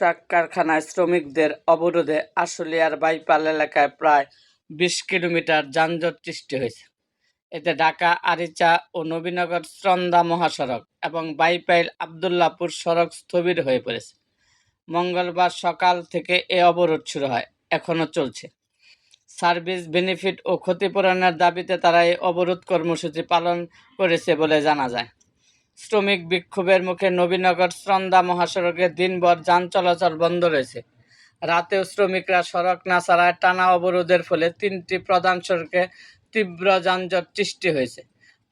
Truck কারখানায় শ্রমিকদের অবরোধে আশুলিয়ার বাইপাল এলাকায় প্রায় বিশ কিলোমিটার যানজট সৃষ্টি হয়েছে। এতে ঢাকা, আরিচা ও নবীনগর শ্রন্দা মহাসড়ক এবং বাইপাইল আবদুল্লাপুর সড়ক স্থবির হয়ে পড়েছে। মঙ্গলবার সকাল থেকে এ অবরোধ শুরু হয়, এখনও চলছে। সার্ভিস বেনিফিট ও ক্ষতিপূরণের দাবিতে তারা এই অবরোধ কর্মসূচি পালন করেছে বলে জানা যায়। শ্রমিক বিক্ষোভের মুখে নবীনগর শ্রন্দা মহাসড়কে দিনভর যান চলাচল বন্ধ রয়েছে। রাতেও শ্রমিকরা সড়ক না ছাড়ায় টানা অবরোধের ফলে তিনটি প্রধান সড়কে তীব্র যানজট সৃষ্টি হয়েছে,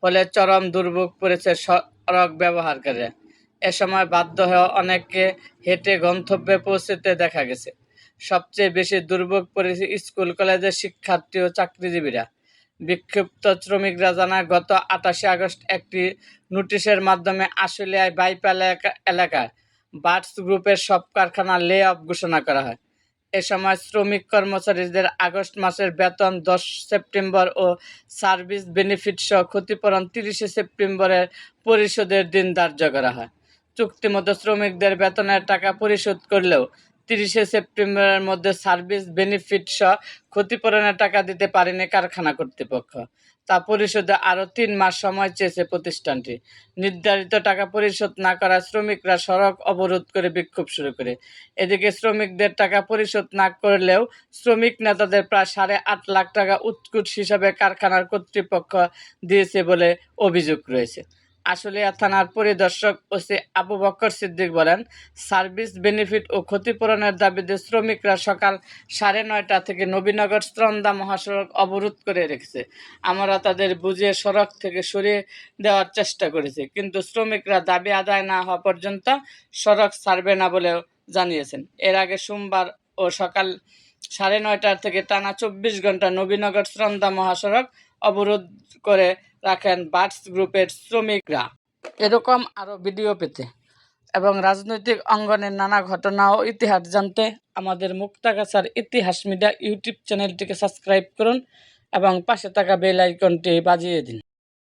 ফলে চরম দুর্ভোগ পড়েছে সড়ক ব্যবহারকারীরা। এ সময় বাধ্য হয়ে অনেককে হেঁটে গন্তব্যে পৌঁছতে দেখা গেছে। সবচেয়ে বেশি দুর্ভোগ পড়েছে স্কুল, কলেজের শিক্ষার্থী ও চাকরিজীবীরা। বিক্ষিপ্ত শ্রমিকরা জানায় গত আটাশে আগস্ট একটি নোটিশের মাধ্যমে আশুলিয়ায় বাইপাল এলাকা- এলাকায় বার্ডস গ্রুপের সব কারখানা লে অফ ঘোষণা করা হয়। এ সময় শ্রমিক কর্মচারীদের আগস্ট মাসের বেতন দশ সেপ্টেম্বর ও সার্ভিস বেনিফিট সহ ক্ষতিপূরণ তিরিশে সেপ্টেম্বরের পরিশোধের দিন ধার্য করা হয়। চুক্তিমতো শ্রমিকদের বেতনের টাকা পরিশোধ করলেও তিরিশে সেপ্টেম্বরের মধ্যে সার্ভিস বেনিফিট সহ ক্ষতিপূরণের টাকা দিতে পারেনি কারখানা কর্তৃপক্ষ। তা পরিশোধে আরও তিন মাস সময় চেয়েছে প্রতিষ্ঠানটি। নির্ধারিত টাকা পরিশোধ না করায় শ্রমিকরা সড়ক অবরোধ করে বিক্ষোভ শুরু করে। এদিকে শ্রমিকদের টাকা পরিশোধ না করলেও শ্রমিক নেতাদের প্রায় সাড়ে আট লাখ টাকা উৎকুট হিসাবে কারখানার কর্তৃপক্ষ দিয়েছে বলে অভিযোগ রয়েছে। আশুলিয়া থানার পরিদর্শক ওসি আবু বক্কর সিদ্দিক বলেন, সার্ভিস বেনিফিট ও ক্ষতিপূরণের দাবিতে শ্রমিকরা সকাল সাড়ে নয়টা থেকে নবীনগর স্ত্রন্দা মহাসড়ক অবরোধ করে রেখেছে। আমরা তাদের বুঝিয়ে সড়ক থেকে সরিয়ে দেওয়ার চেষ্টা করেছি, কিন্তু শ্রমিকরা দাবি আদায় না হওয়া পর্যন্ত সড়ক ছাড়বে না বলেও জানিয়েছেন। এর আগে সোমবার ও সকাল সাড়ে নয়টার থেকে টানা চব্বিশ ঘণ্টা নবীনগর শ্রন্দা মহাসড়ক অবরোধ করে রাখেন বার্ডস গ্রুপের শ্রমিকরা। এরকম আরও ভিডিও পেতে এবং রাজনৈতিক অঙ্গনের নানা ঘটনা ও ইতিহাস জানতে আমাদের মুক্তাগাছার ইতিহাস মিডিয়া ইউটিউব চ্যানেলটিকে সাবস্ক্রাইব করুন এবং পাশে থাকা বেল আইকনটি বাজিয়ে দিন।